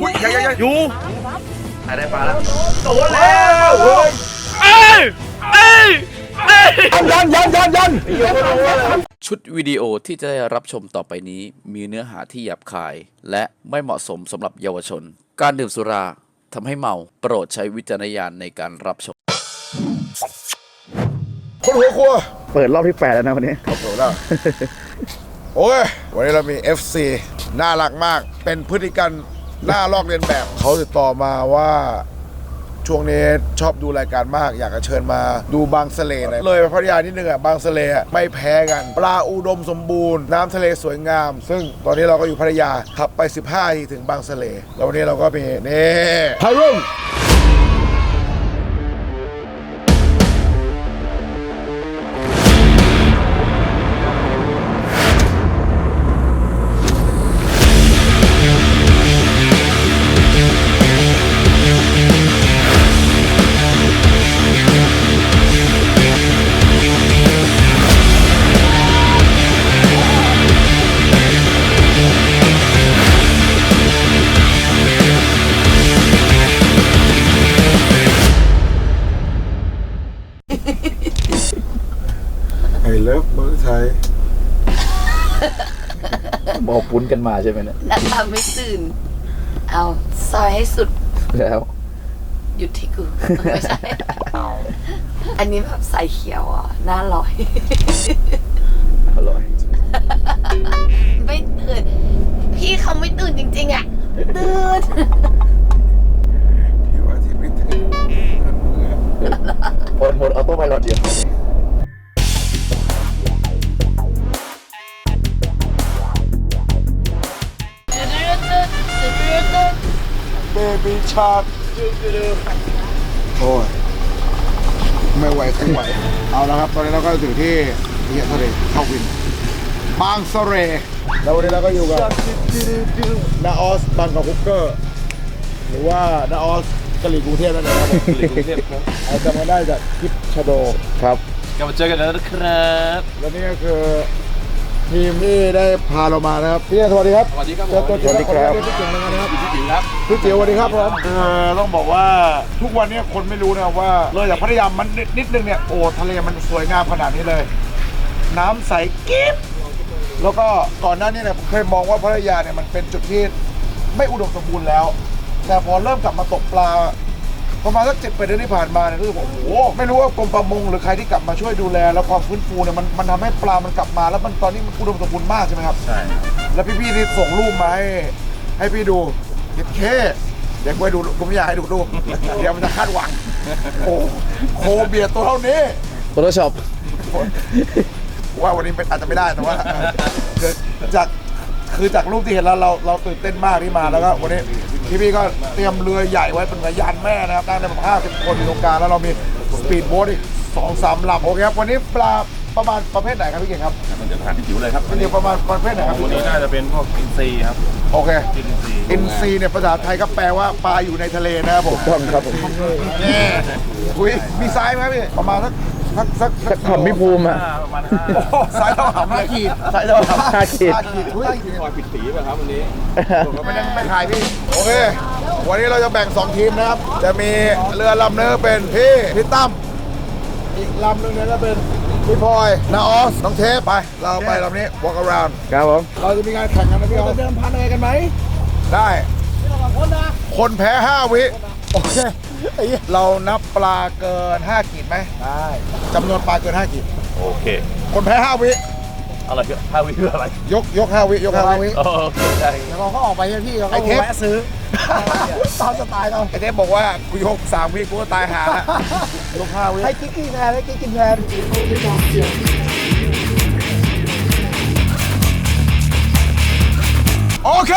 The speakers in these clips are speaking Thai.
อุ้ยยังยังยังอยู่ถ่ายได้ปลาแล้วโดนแล้วเฮ้ยเอ้ยเอ้ยเอ้ยยันยันยันยันชุดวิดีโอที่จะได้รับชมต่อไปนี้ มีเนื้อหาที่หยาบคาย และไม่เหมาะสมสำหรับเยาวชน การดื่มสุราทำให้เมาโปรดใช้วิจารณญาณในการรับชม คนหัวครัวเปิดรอบที่ 8 แล้วนะวันนี้ โดนแล้วโอ้ยวันนี้เรามี FC น่ารักมากเป็นพฤติกรรม หน้าลอกเรียนแบบเขาติดต่อมาว่าช่วงนี้ชอบดูรายการมาก อยากจะเชิญมาดูบางสะเลหน่อยเลยไปพัทยานิดนึงอะบางสะเลไม่แพ้กัน ปลาอุดมสมบูรณ์น้ำทะเลสวยงาม ซึ่งตอนนี้เราก็อยู่พัทยาขับไป 15นาทีถึงบางสะเลแล้ววันนี้เราก็มีนี่ไทรุ่ง นกันมาใช่ไหมเนี่ยหน้าตาไม่ตื่น เอาซอยให้สุด แล้วหยุดที่กู ไม่ใช่ อันนี้แบบใส่เขียวอะหน่าลอย อร่อย ไม่ตื่น พี่เขาไม่ตื่นจริง ๆ อะ ตื่น ที่ว่าที่ไม่ถึงหมดหมดเอาโต้ไปรถเดียว ชาร์กโอ้ยไม่ไหวคงไหว เอาละครับ ตอนนี้เราก็ถึงที่เฮียทะเลเข้าวิน บางสะเรแล้ววันนี้เราก็อยู่กับนาออสบางกอกคุกเกอร์ หรือว่านาออสกะหรี่กรุงเทพนั่นเองครับผมกะหรี่กรุงเทพครับเอาจำกันได้จากคลิปชาโดครับกลับมาเจอกันแล้วนะครับและนี่ก็คือทีมที่ได้พาเรามานะครับพี่สวัสดีครับสวัสดีครับเจอตัวจริงสวัสดีครับขออนุญาตเยกพี่เก่งแล้วกันนะครับ พี่จิ๋วครับ พี่จิ๋วสวัสดีครับผมเออต้องบอกว่าทุกวันเนี้คนไม่รู้นะครับว่าเลยจากพัทยามันนิดนิดนึงเนี่ยโอ้ทะเลมันสวยงามขนาดนี้เลย น้ำใสกิ๊บแล้วก็ก่อนหน้านี้เนี่ยผมเคยมองว่าพัทยาเนี่ยมันเป็นจุดที่ไม่อุดมสมบูรณ์แล้ว แต่พอเริ่มกลับมาตกปลาประมาณสักเจ็ดแปดเดือนที่ผ่านมาเนี่ยรู้สึกว่าโอ้โหไม่รู้ว่ากรมประมงหรือใครที่กลับมาช่วยดูแล แล้วความฟื้นฟูเนี่ยมันมันทำให้ปลามันกลับมา แล้วมันตอนนี้มันอุดมสมบูรณ์มากใช่ไหมครับ ใช่แล้วพี่ๆนี่ส่งรูปมาให้ให้พี่ดู เด็ดเคเด็กไว้ดูกูไม่อยากให้ดูรูปเดี๋ยวมันจะคาดหวังโอ้โคเบียร์ตัวเท่านี้ โฟโต้ช็อปว่าวันนี้เป็นอาจจะไม่ได้แต่ว่าคือจากคือจากรูปที่เห็นแล้วเราเราตื่นเต้นมากที่มาแล้วก็วันนี้พี่พี่ๆก็เตรียมเรือใหญ่ไว้เป็นเรือยานแม่นะครับนั่งได้ประมาณห้าสิบคนอยู่ตรงกลางแล้วเรามีสปีดโบ๊ทอีกสองสามลำโอเคครับวันนี้ปลาประมาณประเภทไหนครับพี่เก่งครับมันจะทานพี่จิ๋วเลยครับพี่เก่งประมาณประเภทไหนครับวันนี้น่าจะเป็นพวกอินซีครับ โอเคอินซีอินซีเนี่ยภาษาไทยก็แปลว่าปลาอยู่ในทะเลนะครับผมต้องครับผมนี่คุยมีไซส์ไหมพี่ประมาณสักสักสักสักขำพี่ภูมิอะประมาณห้าโอ้โหไซส์เท่าหำเลยขีดไซส์เท่าหำห้าขีดห้าขีดอุ้ยคอยปิดสีป่ะครับวันนี้ไม่ได้ไม่ขายพี่โอเค วันนี้เราจะแบ่ง 2 ทีมนะครับ จะมีเรือลำหนึงเป็นพี่พี่ตั้มอีกลำหนึงเนี่ยก็เป็น พี่พลอยนาออส น้องเทปไป เราไปลำนี้ walk around ครับผม เราจะมีงานแข่งกันนะพี่ออสเดิมพันอะไรกันไหม ได้ คนแพ้ 5 วิ โอเคไอ้เหี้ยเรานับปลาเกิน5ขีดไหม ได้จำนวนปลาเกิน5ขีดโอเค คนแพ้ 5 วิ อะไรคือห้าวิคืออะไร ยกยก 5 วิ ยก 5 วิ โอเคได้เราก็ออกไปพี่เราก็แวะซื้อ ตามสไตล์เราไอเทปบอกว่ากูยกสามวิกูก็ตายหาละยกห้าวิให้กิ๊กกินแทนให้กิ๊กกินแทนโอเค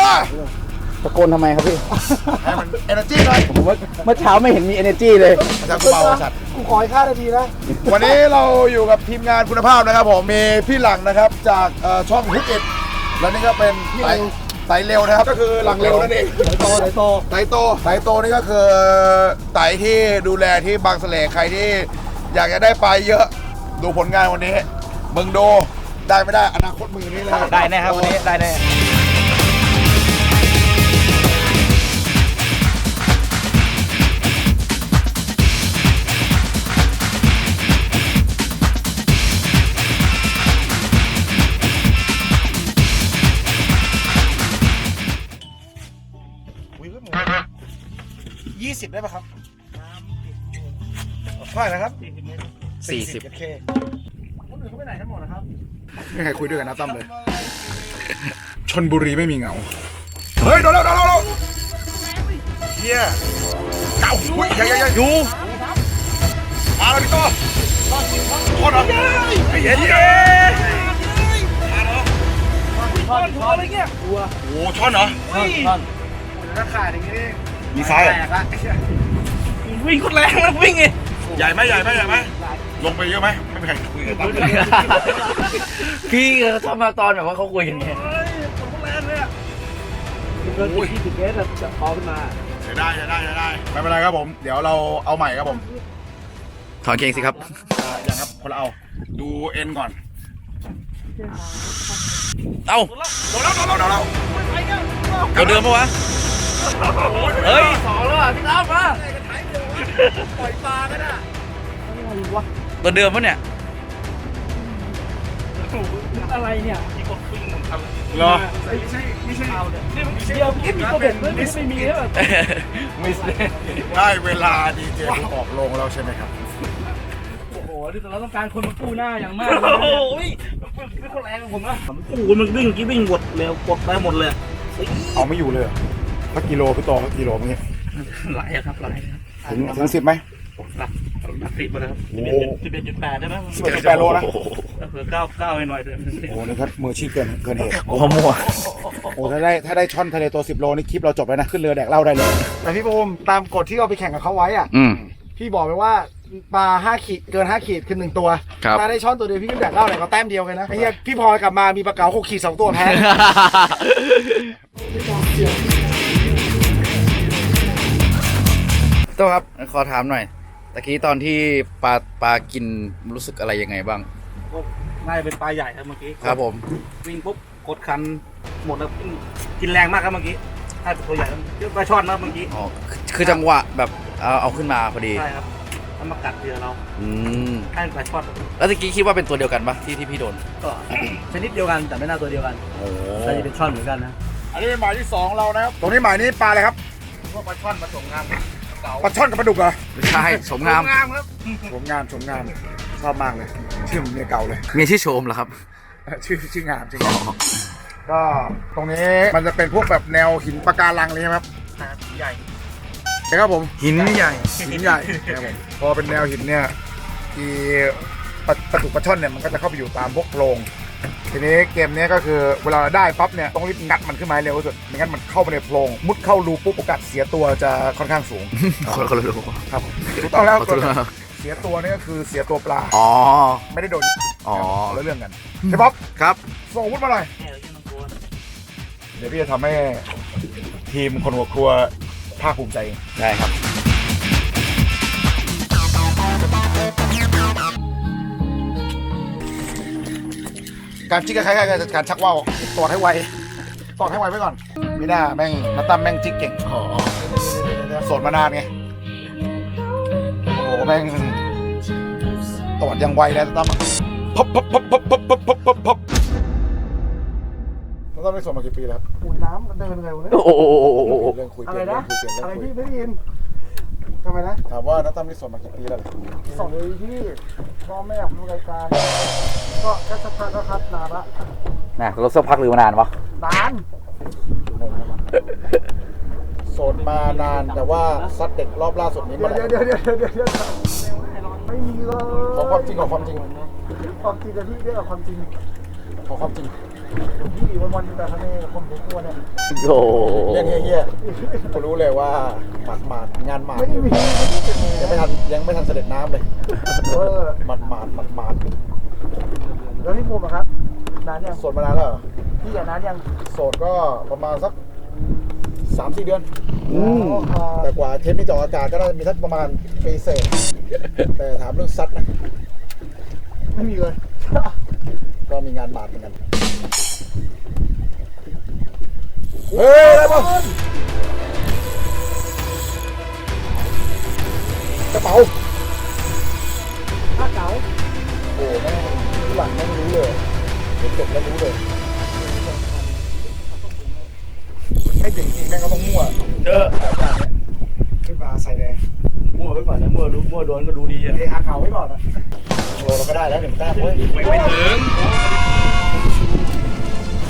ตะโกนทำไมครับพี่ ให้มันเอเนอร์จีหน่อยผมว่าเมื่อเช้าไม่เห็นมี energy เลย อาจารย์กูเบาสัตว์ กูขอให้ค่านาทีนะ วันนี้เราอยู่กับทีมงานคุณภาพนะครับผมมีพี่หลังนะครับจากเอ่อช่องฮุกเอ็ดแล้วนี่ก็เป็นไต ไตเร็วนะครับก็คือหลังเร็วนั่นเองไตโตไตโตไตโตไตโตนี่ก็คือไตที่ดูแลที่บางสะเลใครที่อยากจะได้ปลาเยอะดูผลงานวันนี้มึงดูได้ไม่ได้อนาคตมือนี้เลยได้แน่ครับวันนี้ได้แน่ สิบได้ปะครับเท่าไหร่นะครับสี่สิบ เคคนอื่นเขาไปไหนกันหมดนะครับ ไม่มีใครคุยด้วยกันนะตั้มเลย ชนบุรีไม่มีเหงา เฮ้ยโดนแล้วโดนแล้วโดนแล้วเฮียเก่าอุ้ยใหญ่ใหญ่ใหญ่อยู่มาแล้วพี่โต้โคตรเหรอไอ้เหี้ยเย้โอ้ช่อนเหรอ ท่อนท่อนถ้าขาดอย่างนี้ มีซ้ายเหรอวิ่งคนแรงแล้ววิ่งไงใหญ่ไหมใหญ่ไหมใหญ่ไหมลงไปเยอะไหมไม่เป็นไรคุยกันตั้มพี่เขาชอบมาตอนแบบว่าเขาคุยกันไงเสียดายเสียดายเสียดายไม่เป็นไรครับผม เดี๋ยวเราเอาใหม่ครับผมถอนเกงสิครับอ่าอย่างครับคนละเอาดูเอ็นก่อนเอ้าโดนแล้วโดนแล้วโดนแล้วตัวเดิมปะวะ เฮ้ยสองแล้วอะพี่ตั้มมาตัวเดิมปะเนี่ยเหรอเดียวพี่มีตัวเด่นไม่ไม่มีแล้วมิสเลยได้เวลาดีเจผมออกโรงแล้วใช่ไหมครับ โอ้โหนี่เราต้องการคนมากู้หน้าอย่างมากโอ้ยไม่คนแรงผมนะโอ้โหมันวิ่งกี้วิ่งหมดเร็วกดได้หมดเลยเอาไม่อยู่เลยเหรอ สักกิโลพี่ต่อสักกิโลเมื่อกี้หลายครับหลายถึงถึงสิบไหมหลักหลักสิบนะครับโอ้สิบเอ็ดจุดแปดได้ไหมสิบเอ็ดสิบแปดโลนะเผื่อเก้าเก้าไปหน่อยเถอะโอ้โหนี่ครับมืออาชีพเกินเกินเหตุโอ้โหมั่วโอ้ถ้าได้ถ้าได้ช่อนทะเลตัวสิบโลนี่คลิปเราจบแล้วนะขึ้นเรือแดกเหล้าได้เลยแต่พี่บูมตามกฎที่เราไปแข่งกับเขาไว้อะอืมพี่บอกไปว่าปลาห้าขีดเกินห้าขีดคือหนึ่งตัวครับถ้าได้ช้อนตัวเดียวพี่ก็แดกเหล้าเนี่ยก็แต้มเดียวกันนะไอ้เหี้ยพี่พลอยกลับมามีปลาเก๋าหกขีดสองตัวแพ้ โต้ครับ ขอถามหน่อย ตะกี้ตอนที่ปลาปลากินรู้สึกอะไรยังไงบ้างน่าจะเป็นปลาใหญ่ครับเมื่อกี้ครับผม วิ่งปุ๊บกดคันหมดแล้วกินแรงมากครับเมื่อกี้ถ้าตัวใหญ่เยอะปลาช่อนนะเมื่อกี้อ๋อคือจังหวะแบบเอาเอาขึ้นมาพอดี ใช่ครับมันมากัดเรือเราอืม ให้ปลาช่อนแล้วตะกี้คิดว่าเป็นตัวเดียวกันปะที่ที่พี่โดน ก็ชนิดเดียวกันแต่ไม่น่าตัวเดียวกันโอ้แต่จะเป็นช่อนเหมือนกันนะอันนี้เป็นหมายที่สองเรานะครับ ตรงนี้หมายนี้ปลาอะไรครับ พวกปลาช่อนผสมงามเก๋า ปลาช่อนกับปลาดุกเหรอไม่ใช่สมงามงามครับชมงามชมงามชอบมากเลยชื่อเมียเก่าเลย เมียชื่อโชมเหรอครับ ชื่อชื่องามชื่องามก็ตรงนี้มันจะเป็นพวกแบบแนวหินปะการังเลยใช่ไหมครับใหญ่นะครับผมหินใหญ่หินใหญ่นะครับผมพอเป็นแนวหินเนี่ยที่ปลาปลาดุกปลาช่อนเนี่ยมันก็จะเข้าไปอยู่ตามพวกโพรง ทีนี้เกมเนี้ยก็คือเวลาเราได้ปั๊บเนี่ยต้องรีบงัดมันขึ้นมาให้เร็วที่สุดไม่งั้นมันเข้าไปในโพรงมุดเข้ารูปุ๊บโอกาสเสียตัวจะค่อนข้างสูงคนคนละรู้ครับผมถูกต้องแล้วขอโทษครับเสียตัวนี่ก็คือเสียตัวปลาอ๋อไม่ได้โดนอ๋อแล้วเรื่องกันใช่ป๊อปครับส่งอาวุธมาหน่อยแค่เรายังต้องกลัวเดี๋ยวพี่จะทำให้ทีมคนหัวครัวภาคภูมิใจเองได้ครับ การจิกก็คล้ายๆกับการชักว่าวตอดให้ไวตอดให้ไวไว้ก่อนไม่น่าแม่งนัตตั้มแม่งจิกเก่งอ๋อโสดมานานไงโอ้แม่งตอดยังไวเลยนัตตั้มพับพับพับพับพับพับพับพับพับนัตตั้มได้โสดมากี่ปีแล้วอุ้ยน้ำเดินไงวเนี่ยโอ้โหเรื่องคุยอะเปลี่ยนเรื่องคุยเปลี่ยนอะไรเรื่องคุพี่ไม่ได้ยิน ทำไมนะถามว่านัตตั้มได้โสดมากี่ปีแล้วสองปีที่พ่อแม่ผมดูรายการ ก็แค่สักพักก็ครับนานละนะรถสักพักหรือมานานวะนานโสดมานานแต่ว่าซัดเด็กรอบล่าสุดนี้เดี๋เมื่ยอวไหร่เดี๋ยวเดี๋ยวเดี๋ยวเดี๋ยวไม่มีเลยขอความจริงขอความจริงความจริงกับพี่เรียกกับความจริงขอความจริง พี่วันวันๆมีแต่ทะเลกับคนรู้ตัวเนี่ยโอ้เรื่องเฮี้ยๆกูรู้เลยว่าหมาดหมาดงานหมาดไม่อยู่มียังไม่ทันยังไม่ทันเสด็จน้ำเลยเออหมาดหมาดหมาดหมาดแล้วพี่ภูมิอะครับนานยังโสดมานานแล้วเหรอพี่อย่านานยังโสดก็ประมาณสักสามสี่เดือนอืมแต่กว่าเทปนี้จะออกอากาศก็น่าจะมีสักประมาณปีเศษแต่ถามเรื่องซัดนะไม่มีเลย ก็มีงานหมาดเหมือนกัน เฮ้ยอะไรบ้างกระเป๋าผ้าเก๋าโอ้แม่งหลังไม่รู้เลยจบแล้วรู้เลยไม่ถึงทีแม่งก็ต้องมั่วเออขึ้นมาใส่เลยมั่วไว้ก่อนนะมั่วรู้มั่วโดนก็ดูดีอ่ะเอ้อาเขาไว้ก่อนนะโดนเราก็ได้แล้วเดี๋ยวมันได้เว้ยไม่ถึง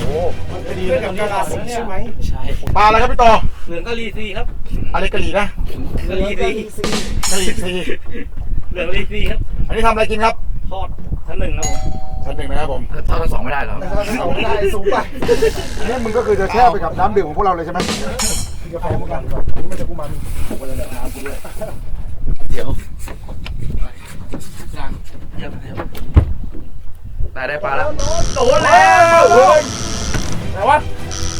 โอ้มันจะดีเลยกับกีฬาสีใช่ไหมใช่ปลาอะไรครับพี่ต่อเหลืองก็รีซีครับอะไรกะหรี่นะเหลืองรีซีกะหรี่ซีเหลืองรีซีครับอันนี้ทำอะไรกินครับทอดชั้นหนึ่งครับผมชั้นหนึ่งนะครับผมทอดทั้งสองไม่ได้หรอแต่ถ้าเอาไม่ได้สูงไปอันนี้มึงก็คือจะแช่ไปกับน้ำดื่มของพวกเราเลยใช่ไหมกินกาแฟเหมือนกันนี่มันจะกูมันผมก็เลยแบบน้ำกูด้วยเดี๋ยวเดี๋ยวเดี๋ยวตายได้ปลาแล้วโดนแล้วเฮ้ย ไหนวะ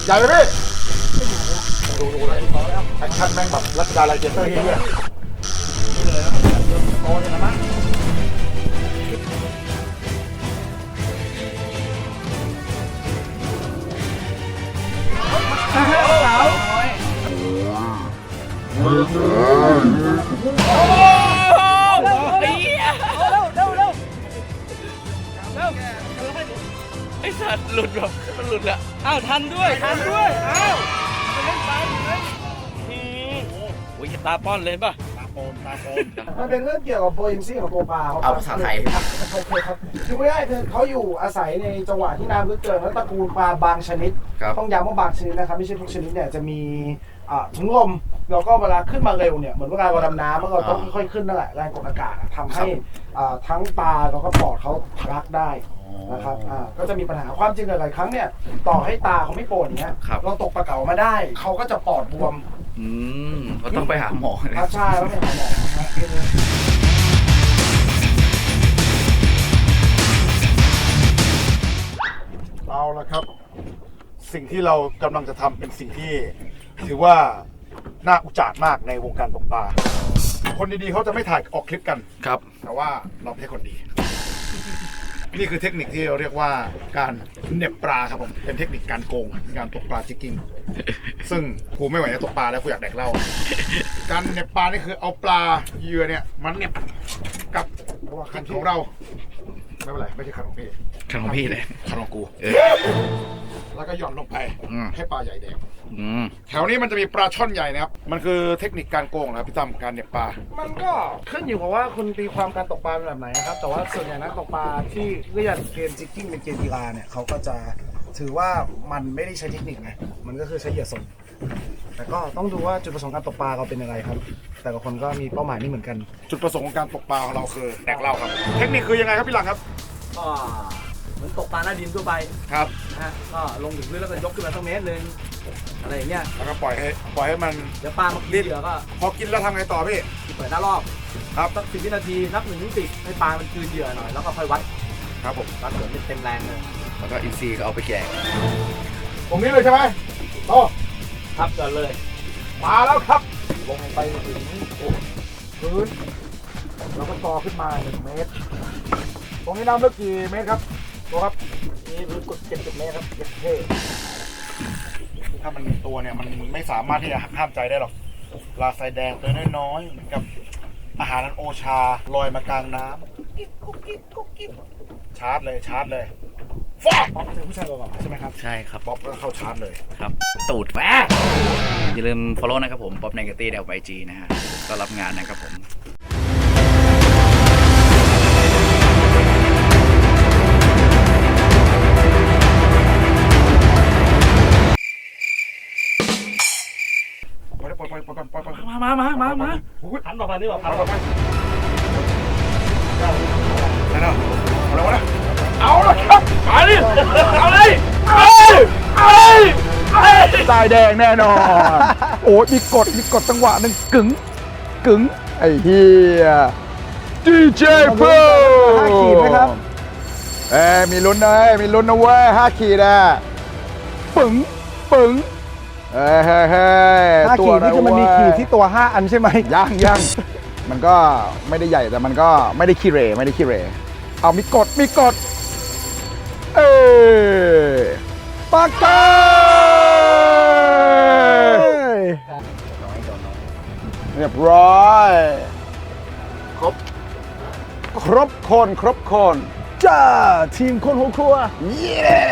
ใหญ่ไหมพี่ดูดูเลยแอคชั่นแม่งแบบรัชดาไลเจนเตอร์เฮียเลยนะโตเนี่ยนะมั้งไอ้สัตว์หลุดแบบมันหลุดละ อ้าวทันด้วยทันด้วยอ้าวจะเล่นไปเลยโอ้ยตาป้อนเลยป่ะตาโปนตาโปนมันเป็นเรื่องเกี่ยวกับโปรอินซี่ของตัวปลาเอาภาษาไทย โอเคครับคือไม่ได้คือเขาอยู่อาศัยในจังหวะที่น้ำลึกเกินแล้วตระกูลปลาบางชนิด ครับ ต้องย้ำว่าบางชนิดนะครับไม่ใช่ทุกชนิดเนี่ยจะมีอ่าถุงลมแล้วก็เวลาขึ้นมาเร็วเนี่ยเหมือนเวลาเราดำน้ำมันก็ต้องค่อยๆขึ้นนั่นแหละแรงกดอากาศอะทำให้อ่าทั้งปลาแล้วก็ปอดเขาทะลักได้ นะครับอ่าก็จะมีปัญหาความจริงหลายๆครั้งเนี่ย ต่อให้ตาเขาไม่โปนอย่างเงี้ยครับ เราตกปลาเก๋ามาได้ เขาก็จะปอดบวมอืมก็ต้องไปหาหมอเลยครับใช่แล้วเป็นหาหมอนะฮะเอาละครับ สิ่งที่เรากำลังจะทำเป็นสิ่งที่ ถือว่าน่าอุจาดมากในวงการตกปลาคนดีๆเขาจะไม่ถ่ายออกคลิปกัน ครับ แต่ว่าเราไม่ใช่คนดี นี่คือเทคนิคที่เราเรียกว่าการเหน็บปลาครับผมเป็นเทคนิคการโกงการตกปลาจิกกิ้งซึ่งกูไม่ไหวจะตกปลาแล้วกูอยากแดกเหล้าการเหน็บปลานี่คือเอาปลาเหยื่อเนี่ยมันเหน็บกับคันของเรา ไม่เป็นไรไม่ใช่คันของพี่คันของพี่เลยคันของกูเออแล้วก็หย่อนลงไปอืมให้ปลาใหญ่แดงอืมแถวนี้มันจะมีปลาช่อนใหญ่นะครับ มันคือเทคนิคการโกงนะครับพี่ตั้มการเหน็บปลา มันก็ขึ้นอยู่กับว่าคุณตีความการตกปลาเป็นแบบไหนนะครับ แต่ว่าส่วนใหญ่นักตกปลาที่เรียกเกมจิกกิ้งเป็นเกมกีฬาเนี่ยเขาก็จะถือว่ามันไม่ได้ใช้เทคนิคไงมันก็คือใช้เหยื่อสด แต่ก็ต้องดูว่าจุดประสงค์การตกปลาเราเป็นอะไรครับ แต่ละคนก็มีเป้าหมายไม่เหมือนกัน จุดประสงค์ของการตกปลาของเราคือแดกเหล้าครับ เทคนิคคือยังไงครับพี่หลังครับก็เหมือนตกปลาหน้าดินทั่วไปครับ นะฮะก็ลงถึงพื้นแล้วก็ยกขึ้นมาสักเมตรหนึงอะไรอย่างเงี้ยแล้วก็ปล่อยให้ปล่อยให้มัน เดี๋ยวปลามากินเหยื่อก็พอกินแล้วทำไงต่อพี่ เปิดหน้ารอบครับ สักสิบวินาทีนับหนึ่งถึงสิบให้ปลามันคืนเหยื่อหน่อยแล้วก็ค่อยวัดครับผมวัดเหยื่อเป็นเต็มแรงเลยแล้วก็อินซีก็เอาไปแกงตรงนี้เลยใช่ไหม โตครับก่อนเลย มาแล้วครับ ลงไปถึงพื้นแล้วก็ต่อขึ้นมาหนึ่งเมตร ตรงนี้น้ำลึกกี่เมตรครับโตครับนี่พื้นกดเจ็ดสิบเมตรครับเจ็ดเท่ถ้ามันตัวเนี่ยมันไม่สามารถที่จะหักห้ามใจได้หรอกปลาทรายแดงตัวน้อยๆเหมือนกับอาหารอันโอชาลอยมากลางน้ำกิ๊กกุ๊กกิ๊กกุ๊กกิ๊กชาร์จเลยชาร์จเลย ฟอกป๊อปเป็นผู้ชายก่อนใช่ไหมครับใช่ครับ ป๊อปก็เข้าชาร์จเลยครับตูดแม่อย่าลืม follow นะครับผมป๊อป n นก a ตี้เดลไบจีนะฮะก็รับงานนะครับผมปล่อยปล่อยปล่อยปล่อยปล่อยปล่อยปล่อยมามามามามาพันต่อพันนี่หว่าพันเอาไปนั่นเอาเอาแล้วนะ เอาละครับมาดิเอาเลยเอาเอาตายแดงแน่นอน โอ้ยมีกดมีกดจังหวะหนึ่งกึ๋งกึ๋งไอ้เฮียดีเจเพิ่ห้าขีดไหมครับเอ้ยมีลุ้นนะเว้ยมีลุ้นนะเว้ยห้าขีดอะปึ๋งปึ๋งเฮ้ยเฮ้ยเฮ้ยห้าตัขีวดนี่คือมันมีขีดที่ตัวห้าอันใช่ไหมยังยังมันก็ไม่ได้ใหญ่แต่มันก็ไม่ได้ขี้เหรไม่ได้ขี้เหรเอามีกดมีกดเอ้ย ปากกาเรียบร้อย ครบ ครบคน ครบคน จ้า ทีมคนหัวครัวเย้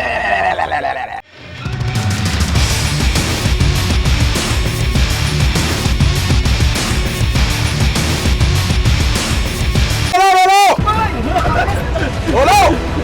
โอ้โห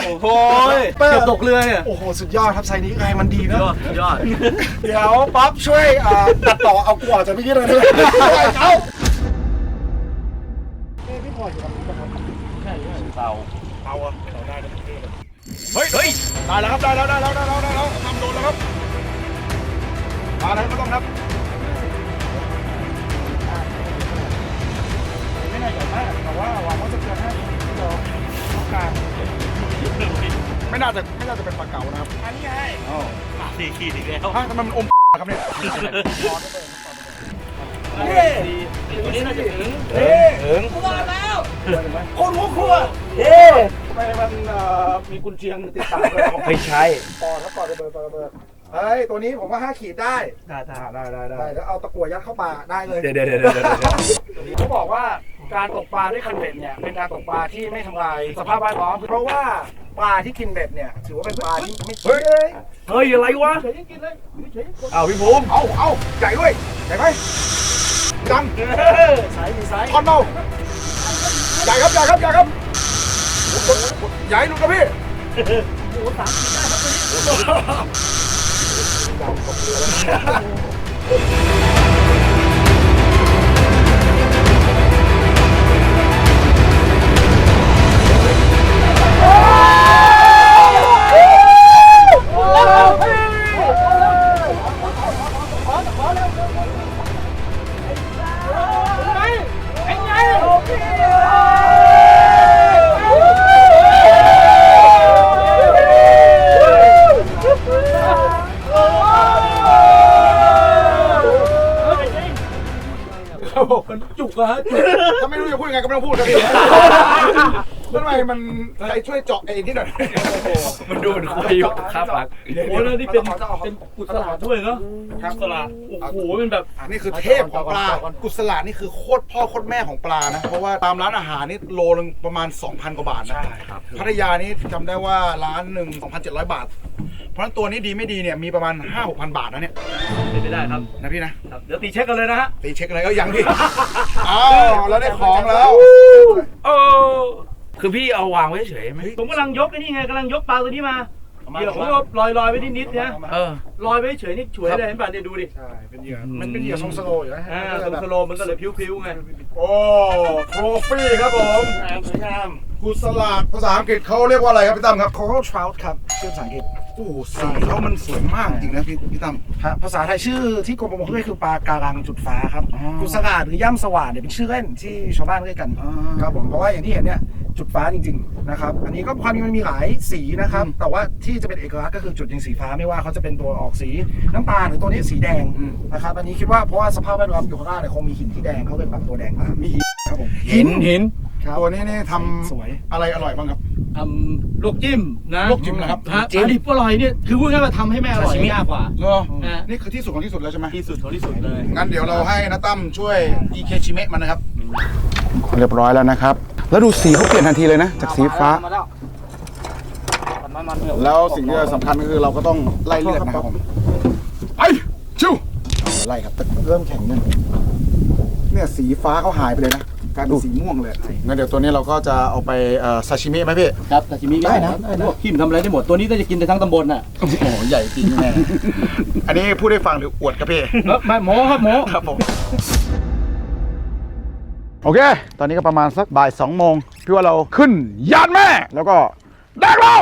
เกือบตกเรือเนี่ยโอ้โห สุดยอดครับไซส์นี้ไงมันดีนะ ยอดยอด เดี๋ยวป๊อปช่วยเอ่อตัดต่อเอากว่าจะไม่ยืดเลยนะเอาเฮ้ยเฮ้ยได้แล้วครับได้แล้วได้แล้วได้แล้วได้แล้วทำโดนแล้วครับมาแล้วก็ต้องครับไม่น่าใหญ่มากแต่ว่าหวังว่าจะเกินห้าขีดที่เราต้องการ ไม่น่าจะไม่น่าจะเป็นปลาเก๋านะครับอันนี้ไงมาสี่ขีดอีกแล้วฮะทำไมมันอมครับเนี่ยตัวนี้น่าจะถึงเฮ้ยถึงคนหัวครัวเฮ้ทำไมมันเอ่อมีกุญเชียงติดตามด้วยไม่ใช่ปอดแล้วปอดระเบิดปอดระเบิดเฮ้ย ตัวนี้ผมว่าห้าขีดได้ ได้ได้ได้ได้ได้ได้แล้วเอาตะกั่วยัดเข้าปากได้เลย เดี๋ยวเดี๋ยวเดี๋ยวเดี๋ยวเดี๋ยวเขาบอกว่า การตกปลาด้วยคันเบ็ดเนี่ยเป็นการตกปลาที่ไม่ทำลายสภาพแวดล้อมเพราะว่าปลาที่กินเบ็ดเนี่ยถือว่าเป็นปลาที่ไม่เฮ้ยเฮ้ยอะไรวะเฉยๆกินเลยเฉยๆอ้าวพี่ภูมิเอาเอาใหญ่ด้วยใหญ่ไหมดังสายมีสายคอนเมาใหญ่ครับใหญ่ครับใหญ่ครับใหญ่ลูกครับพี่ จุกอะฮะจุกถ้าไม่รู้จะพูดยังไงก็ไม่ต้องพูดนะพี่ทำไมมันใครช่วยเจาะเองที่หน่อยมันดูเป็นควายอยู่ครับปักโอ้แล้วนี่เป็นเป็นกุศลาด้วยเนาะครับกุศลาโอ้โหเป็นแบบอันนี้คือเทพของปลากุศลานี่คือโคตรพ่อโคตรแม่ของปลานะเพราะว่าตามร้านอาหารนี่โลนึงประมาณ 2,000 กว่าบาทนะใช่ครับพัทยานี่จำได้ว่าร้านหนึ่ง2,700 บาท เพราะฉะนั้นตัวนี้ดีไม่ดีเนี่ยมีประมาณ5-6,000บาทนะเนี่ยเป็นไปได้ครับนะพี่นะครับเดี๋ยวตีเช็คกันเลยนะฮะตีเช็คอะไรก็ยังดิอ้าวแล้วได้ของแล้วโอ้คือพี่เอาวางไว้เฉยไหมผมกำลังยกไอ้นี่ไงกำลังยกปลาตัวนี้มาเดี๋ยวผมก็ลอยลอยๆไว้นิดนิดๆนะเออ ลอยไว้เฉยนี่ฉวยเลยเห็นป่ะเนี่ยดูดิใช่เป็นเหยื่อมันเป็นเหยื่อทรงสโลว์อยู่นะอ่าตรงสโลมมันก็เลยพิ้วๆไงโอ้โทรฟี่ครับผมงามสวยงามกุศลาภาษาอังกฤษเขาเรียกว่าอะไรครับพี่ตั้มครับโค r a l trout ครับชื่อภาษาอังกฤษ โอ้โหสีเขามันสวยมากจริงนะพี่พี่ตั้มฮะภาษาไทยชื่อที่กรมประมงเขาเรียกคือปลาการังจุดฟ้าครับอ๋อกุสลาดหรือย่ำสว่านเนี่ยเป็นชื่อเล่นที่ชาวบ้านเรียกกันอ่าครับผมเพราะว่าอย่างที่เห็นเนี่ยจุดฟ้าจริงๆนะครับอันนี้ก็ความจริงมันมีหลายสีนะครับแต่ว่าที่จะเป็นเอกลักษณ์ก็คือจุดยิงสีฟ้าไม่ว่าเขาจะเป็นตัวออกสีน้ำตาลหรือตัวนี้สีแดงนะครับอันนี้คิดว่าเพราะว่าสภาพแวดล้อมอยู่ข้างล่างเนี่ยคงมีหินที่แดงเขาเลยปรับตัวแดงมามีครับผมหินหิน ครับ ตัวนี้นี่ทสวยำอะไรอร่อยบ้างครับ ทำลวกจิ้มนะลวกจิ้มนะครับ ฮะอันนี้อร่อยเนี่ยคือพูดง่ายๆว่าทำให้แม่อร่อยยากกว่า เหรอฮะ นี่คือที่สุดของที่สุดแล้วใช่ไหมที่สุดของที่สุดเลย งั้นเดี๋ยวเราให้นะตั้มช่วยอีเคชิเมะมันนะครับ เรียบร้อยแล้วนะครับ แล้วดูสีเขาเปลี่ยนทันทีเลยนะ จากสีฟ้ามาแล้วมันมันแล้วสิ่งที่สำคัญก็คือเราก็ต้องไล่เลือดนะครับผมไปชิวไล่ครับเริ่มแข็งเนี่ยเนี่ยสีฟ้าเขาหายไปเลยนะ กลายเป็นสีม่วงเลยงั้นเดี๋ยวตัวนี้เราก็จะเอาไปเอ่อซาชิมิไหมพี่ ครับแต่ชิมิได้นะได้นะลวกจิ้มทำอะไรได้หมด ตัวนี้น่าจะกินได้ทั้งตำบลน่ะ โอ้โห ใหญ่จริงแม่อันนี้พูดให้ฟังหรืออวดครับพี่เออไม่หมอครับหมอครับผมโอเค ตอนนี้ก็ประมาณสักบ่ายสองโมงพี่ว่าเราขึ้นยานแม่ แล้วก็แดกเรา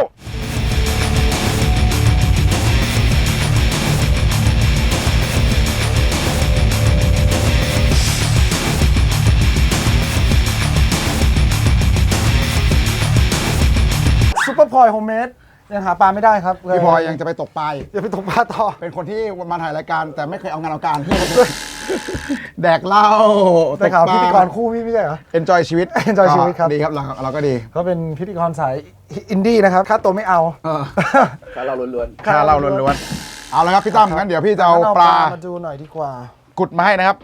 พลอยโฮมเมดยังหาปลาไม่ได้ครับพี่พลอยยังจะไปตกปลาอีกอย่าไปตกปลาต่อ เป็นคนที่มาถ่ายรายการแต่ไม่เคยเอางานเอาการแดกเหล้าแต่ข่าวตพิปลธีกรคู่พี่ไม่ใช่เหรอ enjoy ชีวิต enjoy ชีวิตครับดีครับเราเราก็ดีเขาเป็นพิธีกรสายอินดี้นะครับค่าตัวไม่เอาเออเราล้วนค่าเหล้าล้วนเอาละครับพี่ตั้มงั้นเดี๋ยวพี่จะเอาปลามาดูหน่อยดีกว่า กุดมาให้นะครับ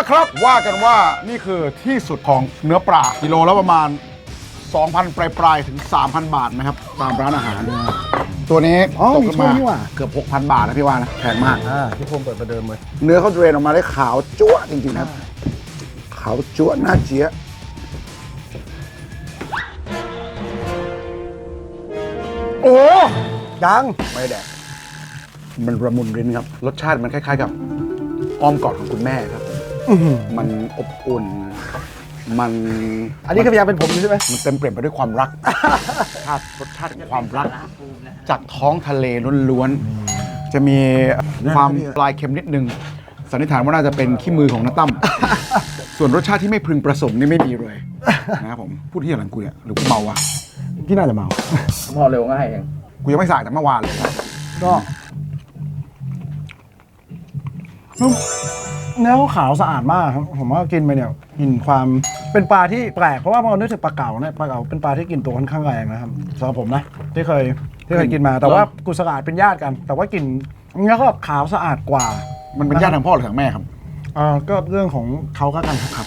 ละครับ ว่ากันว่านี่คือที่สุดของเนื้อปลากิโลละประมาณ 2,000 ปลายปลายๆถึง 3,000 บาทนะครับ ตามร้านอาหารตัวนี้อ๋อตกมีขึ้นถ้วยมานี่หว่า เกือบ 6,000 บาทนะพี่ว่านะแพงมาก อ่าพี่พงศ์เปิดประเดิมเลยเนื้อเขาเดรนออกมาได้ขาวจั๊วะจริงๆนะครับขาวจั๊วะหน้าเจี๊ยะโอ้ยังไม่แดกมันระมุนรินครับ รสชาติมันคล้ายๆกับอ้อมกอดของคุณแม่ครับ มันอบอุ่น มันอันนี้คือพยายามเป็นผมอยู่ใช่ไหมมันเต็มเปลี่ยนไปด้วยความรักชาติรสชาติของความรัก จากท้องทะเลล้วนๆ จะมีความปลายเค็มนิดนึง สันนิษฐานว่าน่าจะเป็นขี้มือของน้าตั้ม ส่วนรสชาติที่ไม่พึงประสงค์นี่ไม่มีเลยนะครับผม พูดที่หลังกูเนี่ยหรือกูเมาวะพี่น่าจะเมา พอเร็วง่ายเองกูยังไม่สั่งแต่เมื่อวานเลยก็ เนื้อเขาขาวสะอาดมากครับผมว่ากินไปเนี่ยกลินความเป็นปลาที่แปลกเพราะว่าพอนึกถึงปลาเก๋าเนี่ยปลาเก๋าเป็นปลาที่กลินตัวค่อนข้างแรงนะครับสำหรับผมนะที่เคยที่เคยกินมา แต่ว่ากุศลาดเป็นญาติกัน แต่ว่ากลิ่นเนื้อก็แบบขาวสะอาดกว่ามันเป็นญาติทางพ่อหรือทางแม่ครับ อ่าก็เรื่องของเขาก็กันครับ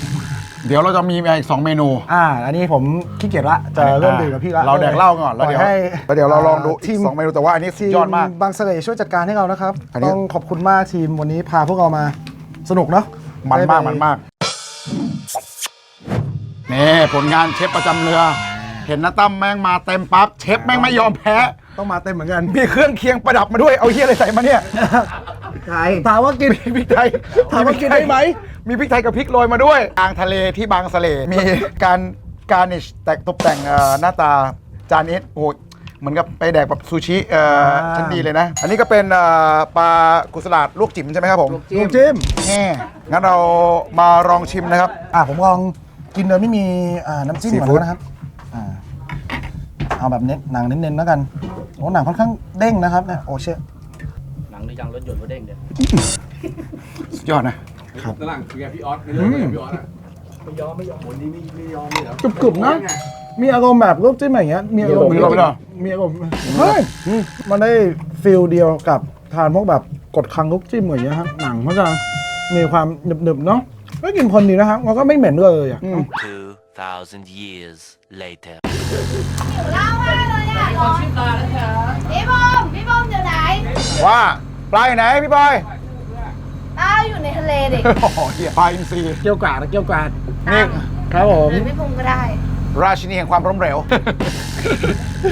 เดี๋ยวเราจะมีมาอีกสองเมนู อ่า อันนี้ผมขี้เกียจละจะเริ่มดื่มกับพี่ละเราแดกเหล้าก่อนแล้วเดี๋ยวปล่ให้แล้วเดี๋ยวเราลองดูทีอีมกสองเมนูแต่ว่าอันนี้สุทีดมยอดมากบางเสร่ช่วยจัดการให้เรานะครับอันนี้ต้องขอบคุณมากทีมวันนี้พาพวกเรามา สนุกเนาะมันมากได้ไปมันมากนี่ผลงานเชฟประจำเรือ เห็นนะตั้มแม่งมาเต็มปั๊บเชฟแม่งไม่ยอมแพ้ ต้องมาเต็มเหมือนกัน มีเครื่องเคียงประดับมาด้วยเอาเฮียอะไรใส่มาเนี่ยใช่ถามว่ากินมีพริกไทยถามว่ากินได้ไหม มีพริกไทยกับพริกโรยมาด้วยกลางทะเลที่บางสะเลมีการการนิชแต่งตกแต่งเอ่อหน้าตาจานนี้โอ้ย เหมือนกับไปแดกแบบซูชิเอ่อชั้นดีเลยนะ อันนี้ก็เป็นเอ่อปลากุสลาดลวกจิ๋มใช่ไหมครับผมน้ำจิ้มแน่งั้นเรามาลองชิมนะครับ อะผมลองกินโดยไม่มีอ่าน้ำจิ้มก่อนซีฟู้ดนะครับอ่าเอาแบบเน้นหนังเน้นๆแล้วกันโอ้หนังค่อนข้างเด้งนะครับเนี่ยโอ้เชี่ยหนังในยางรถยนต์รถเด้งเดี๋ยวสุดยอดนะกรุบๆนะ มีอารมณ์แบบลูกจิ้มอะไรอย่างเงี้ยมีอารมณ์มีอารมณ์ด้วยเหรอ มีอารมณ์เฮ้ยมันได้ฟิลเดียวกับทานพวกแบบกดคังลูกจิ้มอย่างเงี้ยครับหนังมันจะมีความหนึบๆเนาะก็กินคนดีนะครับแล้วก็ไม่เหม็นเลยอะ2,000 years later. เล่ามากเลยอะพี่บอมพี่บอมอยู่ไหนว่าปลาอยู่ไหนพี่บอยอ้าวอยู่ในทะเลดิโอ้โหเหี้ยปลาอินทรีเกี่ยวกาดนะเกี่ยวกาดนี่ครับผมหรือพี่พงษ์ก็ได้ ราชินีแห่งความล้มเหลว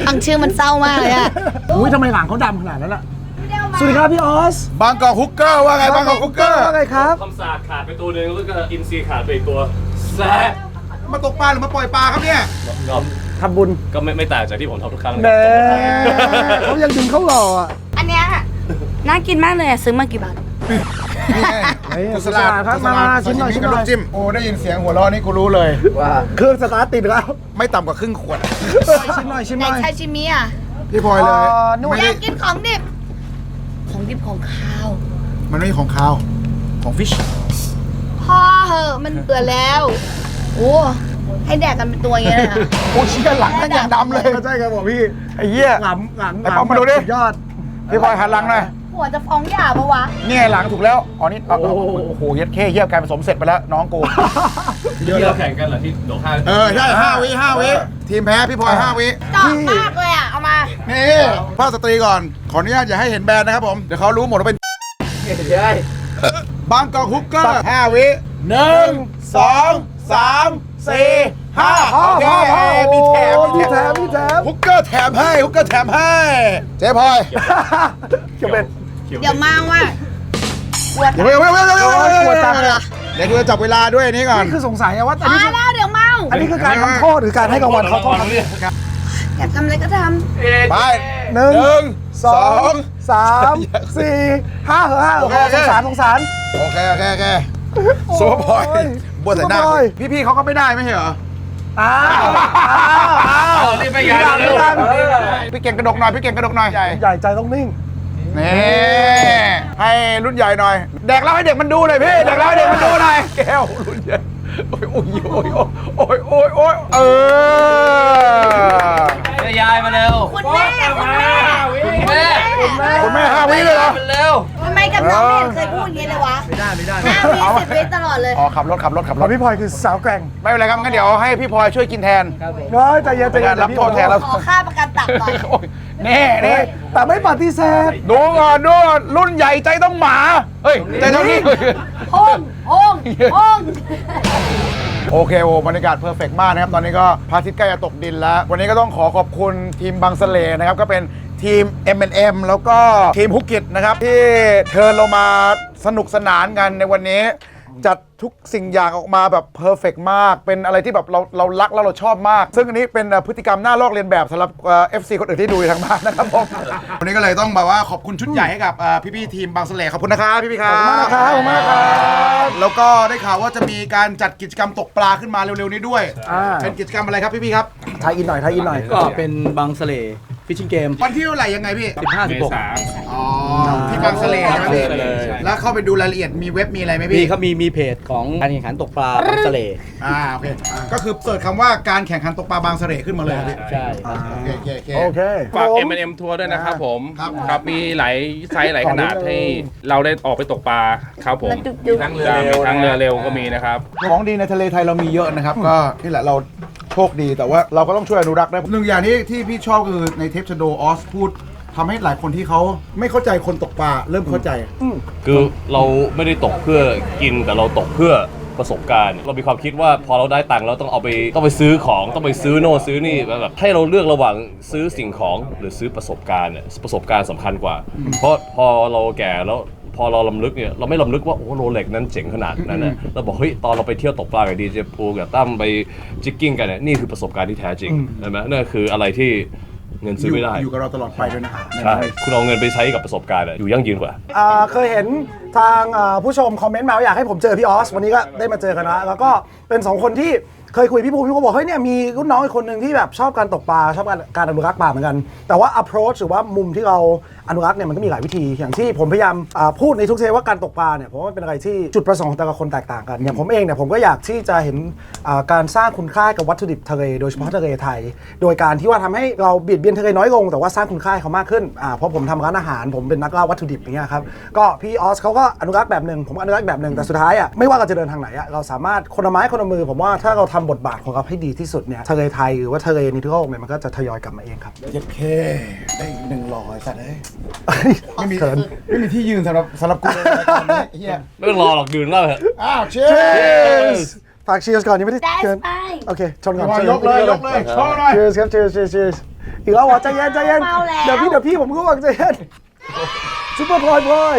ฟังชื่อมันเศร้ามากเลยอะอุ้ยทำไมหลังเขาดำขนาดนั้นล่ะพี่เดียวมาสวัสดีครับพี่ออสบางกอกฮุกเกอร์ว่าไงบางกอกฮุกเกอร์ ว่าไงครับ คำสาดขาดไปตัวหนึ่งแล้วก็อินซีขาดไปอีกตัวแซ่บมาตกปลาหรือมาปล่อยปลาครับเนี่ย ก็ทำบุญก็ไม่ไม่ต่างจากที่ผมทำทุกครั้งแหมเขายังดึงเขาหล่ออะอันเนี้ยน่ากินมากเลยอะซื้อมากี่บาท นี่ไงเฮ้ย กุศลาดครับกุศลาดมาชิมหน่อยซาชิมกับหน่ลูอยกจิ้มโอ้ได้ยินเสียงหัวเราะนี่กูรู้เลย ว่าเครื่องสตาร์ทติดแล้ว ไม่ต่ำกว่าครึ่งขวดชิมหน่อยชิมไหหนน่อย ชาชิมิอะพี่พลอยเลยอ่านู่น ไม่อได้ยากกินของดิบ ของดิบของข้าว มันไม่ใช่ของคาว ของฟิชพอเหอะมันเบื่อแล้ว โอ้ให้แดกกันเป็นตัวอย่างเงี้ยเลยอะโอ้เชี่ยหลังมันอย่างดำเลย ใช่ครับผมพี่ไอ้เหี้ย หลำหลังไอ้ป๊อปมาดูดิ สุยอดพี่พลอยหันหลังหน่อย หัวจะฟ้องหย่าปะวะ เนี่ยหลังถูกแล้วอ๋อนี่เอาเอาโอ้โหเย็ดเข้เยี่ยกลายผสมเสร็จไปแล้วน้องกู ที่เราแข่งกันเหรอที่โดดห้าเออใช่ห้าวิห้าวิทีมแพ้พี่พลอยห้าวิจอกมากเลยอะ เอามา นี่ภาพสตรีก่อน ขออนุญาตอย่าให้เห็นแบรนด์นะครับผม เดี๋ยวเขารู้หมดว่าเป็นบางกอกฮุกเกอร์ห้าวิหนึ่งสองสามสี่ห้าโอเคมีแถมมีแถมมีแถมฮุกเกอร์แถมให้ฮุกเกอร์แถมให้ เจ๊พลอย จะเป็น เดี๋ยวมาว่าเดี๋ยวเดี๋ยวเดี๋ยวเดี๋ยวเดี๋ยวกลัวจังเดี๋ยวเดี๋ยวกูจะจับเวลาด้วยอันนี้ก่อนนี่คือสงสัยอะว่าอันมานี้คือแล้วเดี๋ยวเมาอันนี้คือการทำโทษหรือการให้รางวัลเขาโทษครับอยากทำอะไรก็ทไปหนึ่งหนึ่งสองสามสี่ห้าเหรอห้าเหรอโอเคสงสารสงสาร โอเคโอเคโอเคซูเปอร์บอยโอ้ยบนแต่หน้าซูเปอร์บอย พี่ๆเขาก็ไม่ได้ไม่ใช่เหรออ้าวอ้าวอ้าวรีบไปยายเร็วพี่เก่งกระดกหน่อยพี่เก่งกระดกหน่อยใหญ่ใหญ่ใจต้องนิ่ง นี่ให้รุ่นใหญ่หน่อย แดกแล้วให้เด็กมันดูหน่อยพี่แดกแล้วให้เด็กมันดูหน่อยแก้วรุ่นใหญ่โอ้ยโอ้ยโอ้ยโอ้ยโอ้ยโอ้ยเออยายมาเร็วำคุณแม่คุณแม่แม่คุณแม่ห้าวิเลยเหรอมาเร็วทำไมกับน้องไม่เห็นเคยพูดอย่างนี้เลยวะไม่ได้ไม่ได้ ห้าวิสิบวิตลอดเลยอ๋อขับรถขับรถขับรเราถพี่พลอยคือสาวแกร่งไม่เป็นไรครับงั้นเดี๋ยวให้พี่พลอยช่วยกินแทนเฮ้ยใจเย็นใจเย็นรับโทษแทนแล้วขอค่าประกันตับหน่อย โอ้ย แน่แน่แต่ไม่ปฏิเสธดูก่อนดูก่อนรุ่นใหญ่ใจต้องหมา เฮ้ยใจเท่านี้โฮงโฮงโฮงโอเคโอ้บรรยากาศเพอร์เฟกมากนะครับ ตอนนี้ก็พระอาทิตย์ใกล้จะตกดินแล้ว วันนี้ก็ต้องขอขอบคุณทีมบางสะเลนะครับ ก็เป็นทีม M&M แล้วก็ทีมฮุกกิจนะครับ ที่เชิญเรามาสนุกสนานกันในวันนี้ จัดทุกสิ่งอย่างออกมาแบบเพอร์เฟกมาก เป็นอะไรที่แบบเราเรารักแล้วเราชอบมาก ซึ่งอันนี้เป็นเอ่อพฤติกรรมน่าลอกเลียนแบบสำหรับเอฟซีคนอื่นที่ดูอยู่ทางบ้านนะครับผม วันนี้ก็เลยต้องแบบว่าขอบคุณชุดใหญ่ให้กับเอ่อพี่ๆทีมบางสะเลขอบคุณนะครับพี่ๆครับขอบคุณมากนะครับขอบคุณมากครับ แล้วก็ได้ข่าวว่าจะมีการจัดกิจกรรมตกปลาขึ้นมาเร็วๆนี้ด้วย อ่า เป็นกิจกรรมอะไรครับพี่ๆครับ ทายอินหน่อยทายอินหน่อย ก็เป็นบางสะเล ฟิชชิงเกมวันที่เท่าไหร่ยังไงพี่ 15 16 อ๋อ ที่บางสะเลใช่ไหมพี่บางสะเล แล้วเข้าไปดูรายละเอียดมีเว็บมีอะไรไหมมีพี่เขามีมีเพจของการแข่งขันตกปลาบางสะเลอ่าโอเคก็คือเสิร์ชคำว่าการแข่งขันตกปลาบางสะเลขึ้นมาเลยครับพี่ใช่ครับ โอเคโอเคโอเคโอเคฝากผม M&M ทัวร์ด้วยนะครับผม ครับ ครับ มีหลายไซส์หลายขนาดต่อเนื่องให้เราได้ออกไปตกปลาครับผมแล้วจุ๊บๆทั้งเรือเร็วทั้งเรือเร็วก็มีนะครับ ของดีในทะเลไทยเรามีเยอะนะครับ ก็นี่แหละเราโชคดีแต่ว่าเราก็ต้องช่วยอนุรักษ์นะหนึ่งอย่างที่ที่พี่ชอบคือในเทปชโดออสพูดทำให้หลายคนที่เขาไม่เข้าใจคนตกปลาเริ่มเข้าใจ คือเราไม่ได้ตกเพื่อกินแต่เราตกเพื่อประสบการณ์ เรามีความคิดว่าพอเราได้ตังค์เราต้องเอาไปต้องไปซื้อของต้องไปซื้อโน่นซื้อนี่แบบให้เราเลือกระหว่างซื้อสิ่งของหรือซื้อประสบการณ์เนี่ยประสบการณ์สำคัญกว่า เพราะพอเราแก่แล้วพอเราลำลึกเนี่ยเราไม่ลำลึกว่าโอ้โรเล็กนั้นเจ๋งขนาดนั้นนะเราบอกเฮ้ยตอนเราไปเที่ยวตกปลากับดีเจพูกับตั้มไปจิกกิ้งกันเนี่ยนี่คือประสบการณ์ที่แท้จริงใช่ไหมนั่นคืออะไรที่ เงินซื้อไม่ได้ อยู่กับเราตลอดไปด้วยนะใช่ คุณเอาเงินไปใช้กับประสบการณ์อะอยู่ยั่งยืนกว่า อ่าเคยเห็นทางอ่าผู้ชมคอมเมนต์มาว่าอยากให้ผมเจอพี่ออส วันนี้ก็ได้มาเจอกันนะแล้วก็เป็นสองคนที่ เคยคุยพี่ภูมิพี่ภูมิบอกเฮ้ยเนี่ยมีรุ่นน้องอีกคนหนึ่งที่แบบชอบการตกปลาชอบการการอนุรักษ์ปลาเหมือนกัน แต่ว่า approach หรือว่ามุมที่เราอนุรักษ์เนี่ยมันก็มีหลายวิธีอย่างที่ผมพยายามอ่าพูดในทุกเทปว่าการตกปลาเนี่ยผมว่ามันเป็นอะไรที่จุดประสงค์ของแต่ละคนแตกต่างกันอย่างผมเองเนี่ยผมก็อยากที่จะเห็นอ่าการสร้างคุณค่ากับวัตถุดิบทะเลโดยเฉพาะทะเลไทย โดยการที่ว่าทำให้เราเบียดเบียนทะเลน้อยลง แต่ว่าสร้างคุณค่าให้เขามากขึ้นอ่าเพราะผมทำร้านอาหารผมเป็นนักล่าวัตถุดิบอย่างเงี้ยครับก็พี่ออสเขาก็อนุรักษ์แบบหนึ่งผมก็อนุรักษ์แบบหนึ่งแต่สุดท้ายอะไม่ว่าเราจะเดินทางไหนอะเราสามารถคนละไม้คนละมือ ผมว่าถ้าเราทำบทบาทของเราให้ดีที่สุดเนี่ยทะเลไทยหรือว่าทะเลในทั่วโลกเนี่ยมันก็จะทยอยกลับมาเองครับเจ็ดเคได้อีกหนึ่งร้อยสัตว์เอ้ยไม่มีเขิน ไม่มีที่ยืนสำหรับสำหรับกูเลยรายการนี้เฮียไม่ต้องรอหรอกดื่นเหล่าเถอะอ้าวเชสฝากเชียร์ก่อนยังไม่ได้ได้เชิญไปโอเค ชนก่อนยชนกเลยยกเลยโชว์หน่อยเชียร์ครับเชียร์เชียร์เชียร์อีกแล้วเหรอใจเย็นใจเย็นเมาแล้วเดี๋ยวพี่เดี๋ยวพี่ผมก็บอกใจเย็นซุปเปอร์พลอยพลอย